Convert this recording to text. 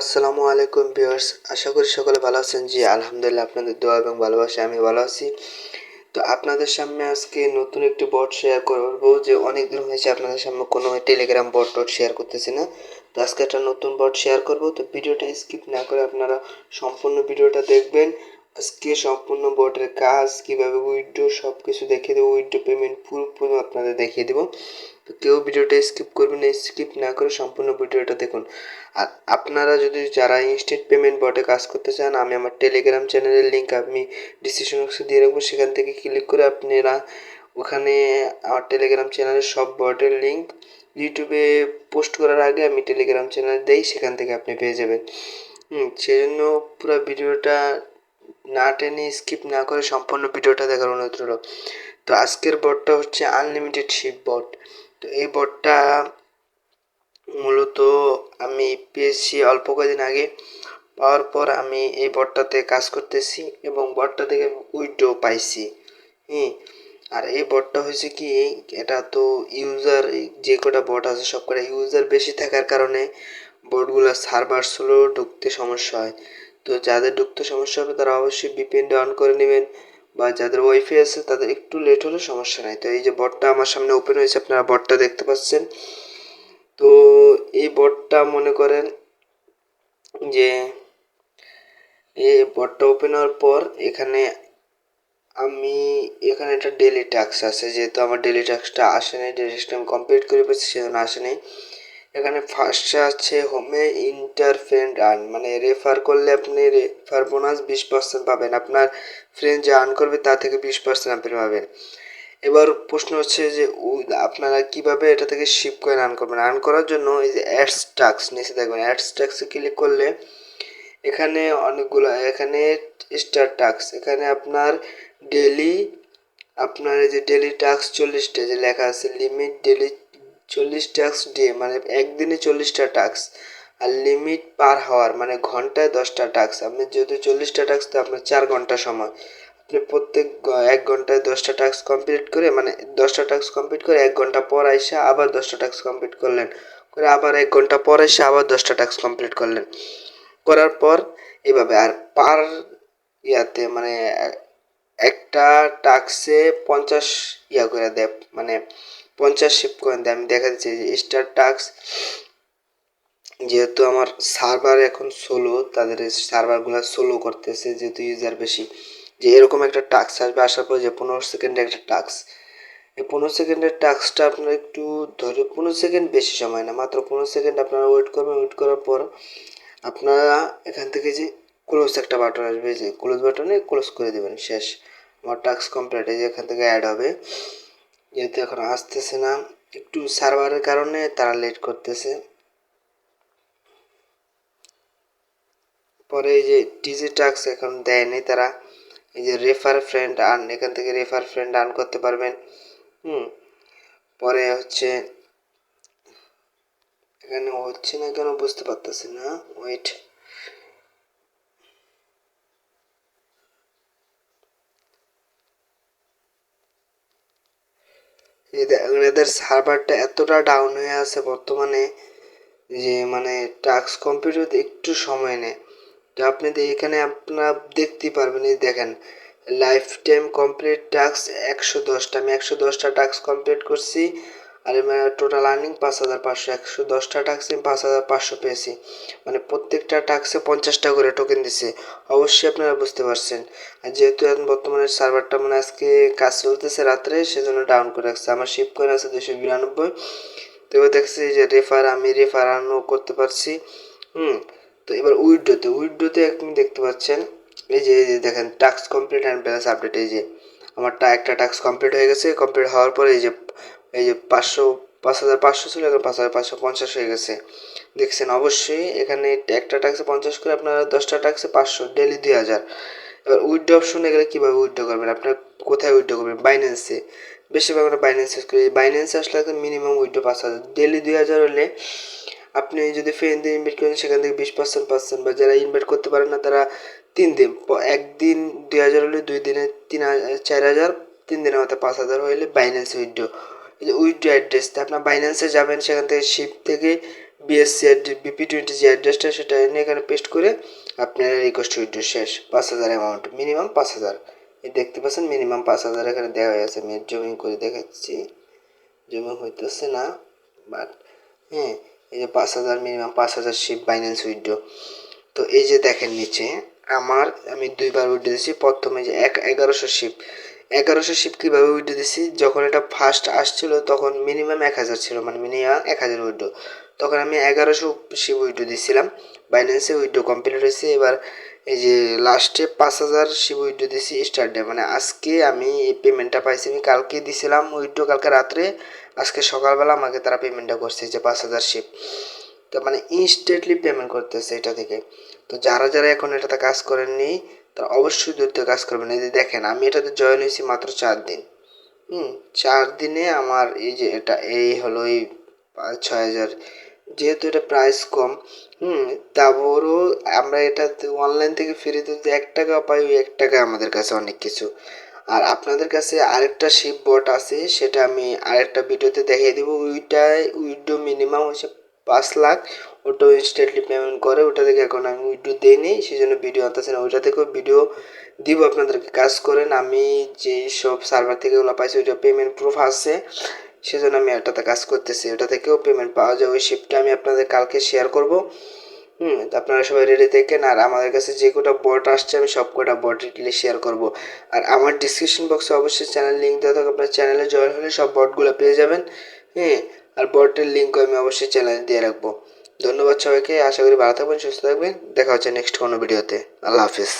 আসসালামু আলাইকুম ভিউয়ার্স, আশা করি সকলে ভালো আছেন। জি, আলহামদুলিল্লাহ আপনাদের দোয়া এবং ভালোবাসা আমি ভালো আছি। তো আপনাদের সামনে আজকে নতুন একটি বট শেয়ার করব যে অনেক দিন হয়েছে আপনাদের সামনে কোনো টেলিগ্রাম বট টট শেয়ার করতেছি না। তো আজকে একটা নতুন বট শেয়ার করব। তো ভিডিওটা স্কিপ না করে আপনারা সম্পূর্ণ ভিডিওটা দেখবেন। আজকে সম্পূর্ণ বটের কাজ কীভাবে উইড্রো সব কিছু দেখিয়ে দেবো। উইড্রো পেমেন্ট পুরোপুরি আপনাদের দেখিয়ে দেবো। তো কেউ ভিডিওটা স্কিপ করবেন স্কিপ না করে সম্পূর্ণ ভিডিওটা দেখুন। আর আপনারা যদি যারা ইনস্ট্যান্ট পেমেন্ট বটে কাজ করতে চান, আমি আমার টেলিগ্রাম চ্যানেলের লিঙ্ক আমি ডিসক্রিপশন বক্সে দিয়ে রাখব। সেখান থেকে ক্লিক করে আপনারা ওখানে আমার টেলিগ্রাম চ্যানেলের সব বটের লিঙ্ক ইউটিউবে পোস্ট করার আগে আমি টেলিগ্রাম চ্যানেল দেই, সেখান থেকে আপনি পেয়ে যাবেন। হুম, সেজন্য পুরো ভিডিওটা না টেনে স্কিপ না করে সম্পূর্ণ ভিডিওটা দেখার অনুরোধ রইল। তো আজকের বটটা হচ্ছে আনলিমিটেড শিপ বট তো এই বটটা মূলত আমি পেয়েছি অল্প কদিন আগে। পাওয়ার পর আমি এই বটটাতে কাজ করতেছি এবং বটটা থেকে উইড্রো পাইছি। হ্যাঁ আর এই বটটা হয়েছে কি, এটা তো ইউজার যে কটা বট আছে সব কটা ইউজার বেশি থাকার কারণে বোর্ডগুলো সার্ভার স্লো ঢুকতে সমস্যা হয়। তো যাদের ঢুকতে সমস্যা হবে তারা অবশ্যই বিপিএনটা অন করে নেবেন। বা যাদের ওয়াইফাই আছে তাদের একটু লেট হলে সমস্যা নাই। তো এই যে বটটা আমার সামনে ওপেন হয়েছে, আপনারা বটটা দেখতে পাচ্ছেন। তো এই বটটা মনে করেন যে এই বটটা ওপেন হওয়ার পর এখানে আমি, এখানে একটা ডেলি ট্যাক্স আছে। যেহেতু আমার ডেলি ট্যাক্সটা আসেনি ডেলি ট্যাক্সটা আমি কমপ্লিট করে পেয়েছি সেজন্য আসেনি এখানে ফার্স্টে আছে হোমে ইন্টারফ্রেন্ড আর্ন মানে রেফার করলে আপনি রেফার বোনাস বিশ পার্সেন্ট পাবেন। আপনার ফ্রেন্ড যে আর্ন করবে তা থেকে বিশ পার্সেন্ট আপনি পাবেন। এবার প্রশ্ন হচ্ছে যে আপনারা কীভাবে এটা থেকে শিপ কয়েন আর্ন করবেন? আর্ন করার জন্য এই যে অ্যাডস টাক্স নিচে দেখবেন অ্যাডস টাক্সে ক্লিক করলে এখানে অনেকগুলো, এখানে স্টার টাক্স এখানে আপনার ডেলি আপনার এই যে ডেলি টাক্স চল্লিশটা যে লেখা আছে লিমিট ডেলি চল্লিশ টাক্স ডে মানে একদিনে চল্লিশটা টাক্স আর লিমিট পার হাওয়ার মানে ঘন্টায় দশটা টাক্স আপনি যেহেতু চল্লিশটা টাক্স তো আপনার চার ঘণ্টা সময়। আপনি প্রত্যেক এক ঘন্টায় দশটা টাস্ক কমপ্লিট করে মানে দশটা টাস্ক কমপ্লিট করে এক ঘণ্টা পর আইসা আবার দশটা টাস্ক কমপ্লিট করলেন। করে আবার এক ঘণ্টা পর এসে আবার দশটা টাস্ক কমপ্লিট করলেন। করার পর এভাবে, আর পার ইয়াতে মানে একটা টাক্সে পঞ্চাশ ইয়া করে দেয় মানে পঞ্চাশ শিপ করে দেয় আমি দেখা দিচ্ছি যে স্টার টাক্স যেহেতু আমার সার্ভার এখন সোলো তাদের সার্ভারগুলো সোলো করতেছে যেহেতু ইউজার বেশি। যে এরকম একটা টাক্স আসবে, আসার পর যে পনেরো সেকেন্ডের একটা টাক্স এই পনেরো সেকেন্ডের টাক্সটা আপনারা একটু ধরে, পনেরো সেকেন্ড বেশি সময় না, মাত্র পনেরো সেকেন্ড আপনারা ওয়েট করবেন। ওয়েট করার পর আপনারা এখান থেকে যে ক্লোজ একটা বাটন আসবে, যে ক্লোজ বাটনে ক্লোজ করে দেবেন, শেষ। আমার টাস্ক কমপ্লিট এই যে এখান থেকে অ্যাড হবে। যেহেতু এখন আসতেছে না, একটু সার্ভারের কারণে তারা লেট করতেছে। পরে এই যে ডিজি টাক্স এখন দেয়নি তারা, এই যে রেফার ফ্রেন্ড আর্ন এখান থেকে রেফার ফ্রেন্ড আর্ন করতে পারবেন। হুম, পরে হচ্ছে, এখানে হচ্ছে না কেন বুঝতে পারতেছি না, ওয়েট। এদের সার্ভারটা এতটা ডাউন হয়ে আছে বর্তমানে যে মানে টাস্ক কমপ্লিট হতে একটু সময় নেয়। তো আপনি এখানে আপনারা দেখতেই পারবেন, এই দেখেন লাইফ টাইম কমপ্লিট টাস্ক একশো দশটা। আমি একশো দশটা টাস্ক কমপ্লিট করছি। আর টোটাল আর্নিং পাঁচ হাজার পাঁচশো, একশো দশটা টাক্সে পাঁচ হাজার পাঁচশো পেয়েছি। মানে প্রত্যেকটা টাক্সে পঞ্চাশটা করে টোকেন দিছে। অবশ্যই আপনারা বুঝতে পারছেন। আর যেহেতু এখন বর্তমানে সার্ভারটা মানে আজকে কাজ চলতেছে রাত্রে, সেজন্য ডাউন করে রাখছে। আমার শিপ করে আছে দুশো বিরানব্বই। তো এবার দেখছি যে রেফার আমি রেফার আর্নও করতে পারছি। হুম, তো এবার উইডোতে উইডোতে আপনি দেখতে পাচ্ছেন, এই যে এই যে দেখেন task complete and balance update এই যে। আমারটা একটা টাস্ক কমপ্লিট হয়ে গেছে। কমপ্লিট হওয়ার পরে এই যে এই যে পাঁচশো, পাঁচ হাজার পাঁচশো ছিল, এখন পাঁচ হাজার পাঁচশো পঞ্চাশ হয়ে গেছে। দেখছেন, অবশ্যই এখানে একটা ট্যাক্সে পঞ্চাশ করে আপনারা দশটা ট্যাক্সে পাঁচশো ডেলি দুই হাজার। এবার উইড্রো অপশনে গেলে কীভাবে উইড্রো করবেন? আপনার কোথায় উইড্রো করবেন? বাইন্যান্সে বেশিরভাগ আমরা বাইন্যান্স ইউজ করি। বাইন্যান্সে আসলে একদম মিনিমাম উইড্রো পাঁচ হাজার। ডেলি দুই হাজার হলে আপনি যদি ফ্রেন্ড দিয়ে ইনভাইট করেন, সেখান থেকে বিশ পার্সেন্ট পাচ্ছেন বা যারা ইনভাইট করতে পারেন না, তারা তিন দিন, একদিন দুই হাজার হলে দুই দিনে তিন হাজার, চার হাজার, তিন দিনের মতো পাঁচ হাজার হলে বাইন্যান্স উইড্রো উইড্রো অ্যাড্রেসটা আপনার বাইন্যান্সে যাবেন, সেখান থেকে শিপ থেকে বিএসসি বিপি টোয়েন্টি যে অ্যাড্রেসটা সেটা এনে এখানে পেস্ট করে আপনার রিকোয়েস্ট উইড্রো শেষ। পাঁচ হাজার অ্যামাউন্ট মিনিমাম পাঁচ হাজার। এই দেখতে পাচ্ছেন মিনিমাম পাঁচ হাজার এখানে দেওয়া হয়ে আছে আমি জমিং করে দেখাচ্ছি। জমিং হইতেছে না বাট হ্যাঁ এই যে পাঁচ হাজার মিনিমাম পাঁচ হাজার শিপ বাইন্যান্স উইড্রো তো এই যে দেখেন নিচে, আমার, আমি দুইবার উইড্রো দিয়েছি। প্রথমে যে এক, এগারোশো শিপ এগারোশো শিপ কীভাবে উইড্রো দিয়েছি যখন এটা ফার্স্ট আসছিল, তখন মিনিমাম এক হাজার ছিল মানে মিনিমাম এক হাজার উইড্রো তখন আমি এগারোশো শিপ উইড্রো দিয়েছিলাম বাইন্যান্সে উইড্রো কমপ্লিট হয়েছে। এবার এই যে লাস্টে পাঁচ হাজার শিব উইড্রো দিয়েছি স্টার্ট ডে মানে আজকে আমি এই পেমেন্টটা পাইছি, আমি কালকে দিছিলাম উইড্রো কালকে রাত্রে, আজকে সকালবেলা আমাকে তারা পেমেন্টটা করছে যে পাঁচ হাজার শিপ তো মানে ইনস্ট্যান্টলি পেমেন্ট করতেছে এটা থেকে। তো যারা যারা এখন এটাতে কাজ করেননি তারা অবশ্যই দ্রুত কাজ করবেন। এই যে দেখেন, আমি এটাতে জয়েন হয়েছি মাত্র চার দিন। হুম, চার দিনে আমার এই যে এটা, এই হলো এই ছয় হাজার। যেহেতু এটা প্রাইস কম, হুম, তারপরও আমরা এটা অনলাইন থেকে ফ্রিতে যদি এক টাকা পাই, ওই এক টাকা আমাদের কাছে অনেক কিছু। আর আপনাদের কাছে আরেকটা শিপ বট আছে, সেটা আমি আরেকটা ভিডিওতে দেখিয়ে দেবো। ওইটায় উইডো মিনিমাম হচ্ছে পাঁচ লাখ ওটাও ইনস্ট্যান্টলি পেমেন্ট করে, ওটা থেকে এখন আমি উইড্রো দিই নি সেই জন্য ভিডিও আনতেছে না। ওইটা থেকেও ভিডিও দিব, আপনাদেরকে কাজ করেন। আমি যে সব সার্ভার থেকে ওগুলো পাইছি, ওইটা পেমেন্ট প্রুফ আছে। সেজন্য আমি এটাতে কাজ করতেছি। ওটা থেকেও পেমেন্ট পাওয়া যায়। ওই শিপটা আমি আপনাদের কালকে শেয়ার করব। হুম আপনারা সবাই রেডি থাকেন। আর আমাদের কাছে যে কটা বট আসছে, আমি সব কটা বট ডিটেলে শেয়ার করব। আর আমার ডিসক্রিপশন বক্সে অবশ্যই চ্যানেল লিঙ্ক দেওয়া থাকবে। আপনার চ্যানেলে জয়েন হলে সব বটগুলো পেয়ে যাবেন। হ্যাঁ আর বটের লিঙ্কও আমি অবশ্যই চ্যানেলে দিয়ে রাখব। ধন্যবাদ সবাইকে, আশা করি ভালো থাকবেন, সুস্থ থাকবেন, দেখা হচ্ছে নেক্সট কোনো ভিডিওতে আল্লাহ হাফিজ।